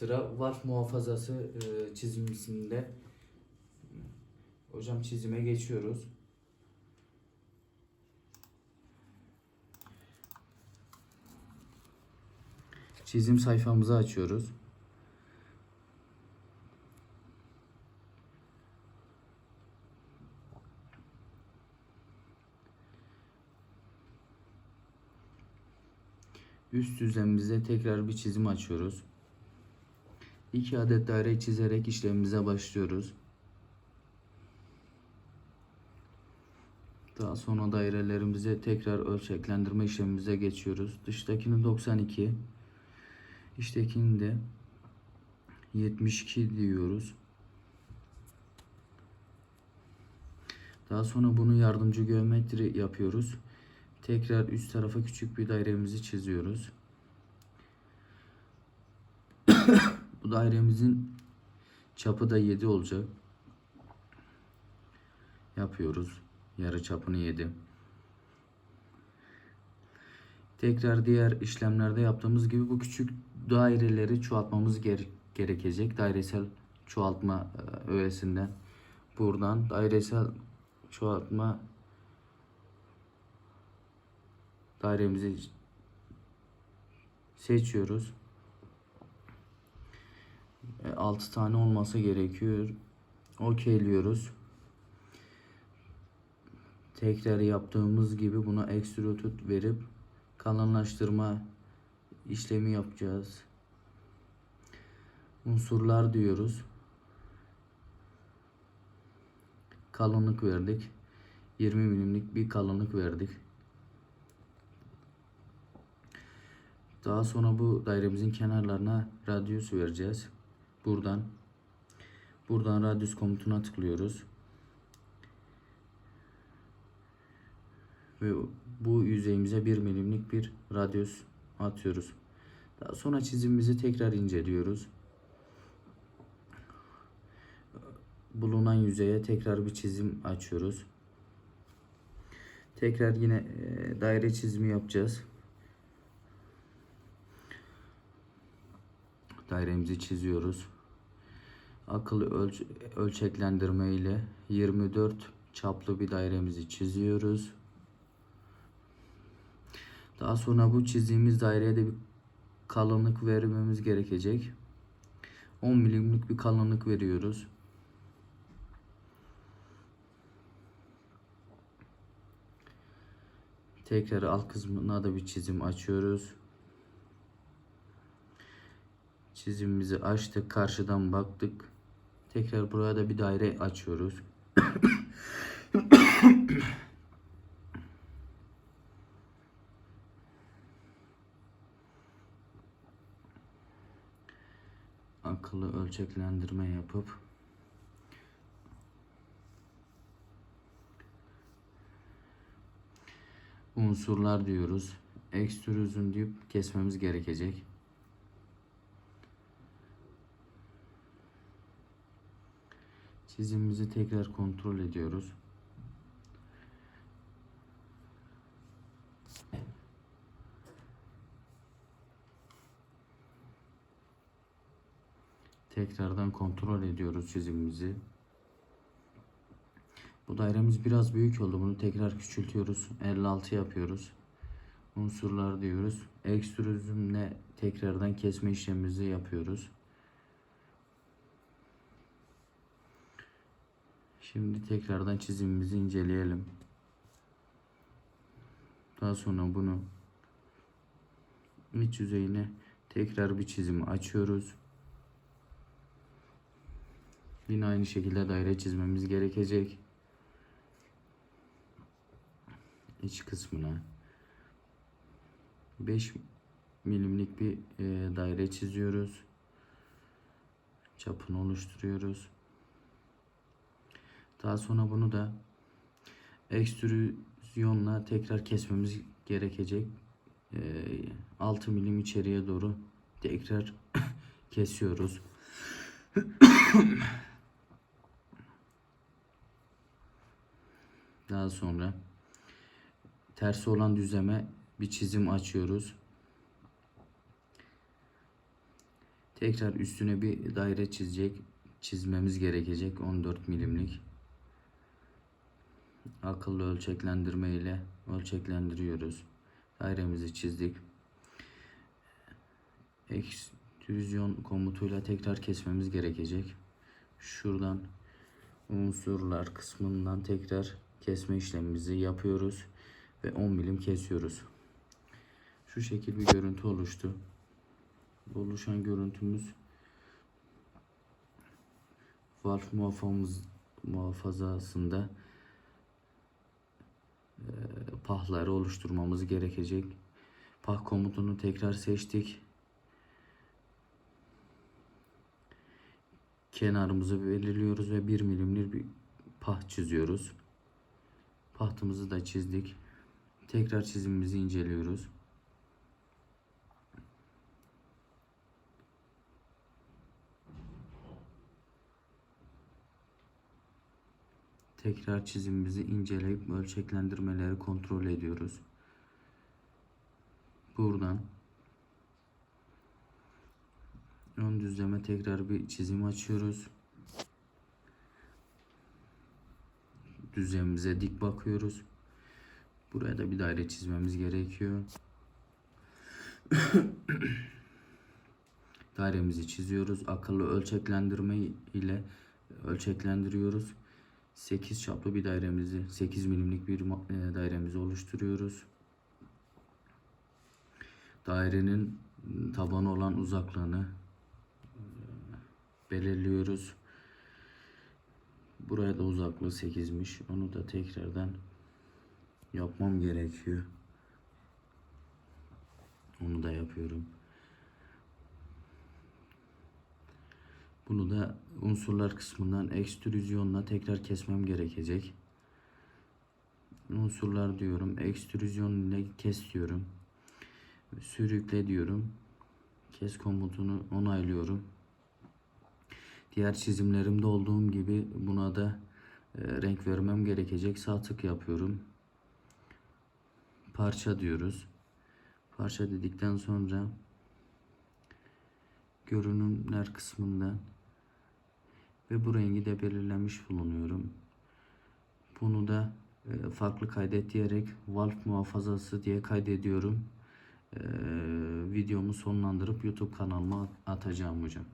Sıra var muhafazası e, çizimsinde. Hocam çizime geçiyoruz. Çizim sayfamızı açıyoruz. Üst düzlemimize tekrar bir çizim açıyoruz. İki adet daire çizerek işlemimize başlıyoruz. Daha sonra dairelerimize tekrar ölçeklendirme işlemimize geçiyoruz. Dıştakini 92, içtekini de 72 diyoruz. Daha sonra bunu yardımcı geometri yapıyoruz. Tekrar üst tarafa küçük bir dairemizi çiziyoruz. Bu dairemizin çapı da 7 olacak. Yapıyoruz. Yarı çapını 7. Tekrar diğer işlemlerde yaptığımız gibi bu küçük daireleri çoğaltmamız gere- gerekecek. Dairesel çoğaltma e, öğesinden buradan dairesel çoğaltma dairemizi seçiyoruz. 6 tane olması gerekiyor. Okeyliyoruz. Tekrar yaptığımız gibi buna extrude verip kalınlaştırma işlemi yapacağız. Unsurlar diyoruz. Kalınlık verdik. 20 milimlik bir kalınlık verdik. Daha sonra bu dairemizin kenarlarına radyus vereceğiz. Buradan buradan radyus komutuna tıklıyoruz. Ve bu yüzeyimize 1 milimlik bir radyus atıyoruz. Daha sonra çizimimizi tekrar inceliyoruz. Bulunan yüzeye tekrar bir çizim açıyoruz. Tekrar yine e, daire çizimi yapacağız. Dairemizi çiziyoruz. Akıllı ölç ölçeklendirme ile 24 çaplı bir dairemizi çiziyoruz. Daha sonra bu çizdiğimiz daireye de bir kalınlık vermemiz gerekecek. 10 milimlik bir kalınlık veriyoruz. Tekrar alt kısmına da bir çizim açıyoruz. Çizimimizi açtık. Karşıdan baktık. Tekrar buraya da bir daire açıyoruz. Akıllı ölçeklendirme yapıp unsurlar diyoruz. Extrusion deyip kesmemiz gerekecek. Çizimimizi tekrar kontrol ediyoruz. Tekrardan kontrol ediyoruz çizimimizi. Bu dairemiz biraz büyük oldu. Bunu tekrar küçültüyoruz. 56 yapıyoruz. Unsurlar diyoruz. Ekstrüzümle tekrardan kesme işlemimizi yapıyoruz. Şimdi tekrardan çizimimizi inceleyelim. Daha sonra bunu iç yüzeyine tekrar bir çizimi açıyoruz. Yine aynı şekilde daire çizmemiz gerekecek. İç kısmına 5 milimlik bir e, daire çiziyoruz. Çapını oluşturuyoruz. Daha sonra bunu da ekstrüzyonla tekrar kesmemiz gerekecek. Ee, 6 milim içeriye doğru tekrar kesiyoruz. Daha sonra tersi olan düzleme bir çizim açıyoruz. Tekrar üstüne bir daire çizecek, çizmemiz gerekecek 14 milimlik. Akıllı ölçeklendirme ile ölçeklendiriyoruz. Dairemizi çizdik. Ekstrüzyon komutuyla tekrar kesmemiz gerekecek. Şuradan unsurlar kısmından tekrar kesme işlemimizi yapıyoruz ve 10 milim kesiyoruz. Şu şekil bir görüntü oluştu. Oluşan görüntümüz valf muhafazamız muhafazasında pahları oluşturmamız gerekecek. Pah komutunu tekrar seçtik. Kenarımızı belirliyoruz ve 1 milimlik bir pah çiziyoruz. Pahtımızı da çizdik. Tekrar çizimimizi inceliyoruz. Tekrar çizimimizi inceleyip ölçeklendirmeleri kontrol ediyoruz. Buradan ön düzleme tekrar bir çizim açıyoruz. Düzlemimize dik bakıyoruz. Buraya da bir daire çizmemiz gerekiyor. Dairemizi çiziyoruz. Akıllı ölçeklendirme ile ölçeklendiriyoruz. 8 çaplı bir dairemizi 8 milimlik bir e, dairemizi oluşturuyoruz. Dairenin tabanı olan uzaklığını e, belirliyoruz. Buraya da uzaklığı 8'miş. Onu da tekrardan yapmam gerekiyor. Onu da yapıyorum. Bunu da unsurlar kısmından ekstrüzyonla tekrar kesmem gerekecek. Unsurlar diyorum. Ekstrüzyon ile kes diyorum. Sürükle diyorum. Kes komutunu onaylıyorum. Diğer çizimlerimde olduğum gibi buna da e, renk vermem gerekecek. Sağ tık yapıyorum. Parça diyoruz. Parça dedikten sonra görünümler kısmından ve bu rengi de belirlemiş bulunuyorum. Bunu da e, farklı kaydet diyerek valf muhafazası diye kaydediyorum. E, videomu sonlandırıp YouTube kanalıma atacağım hocam.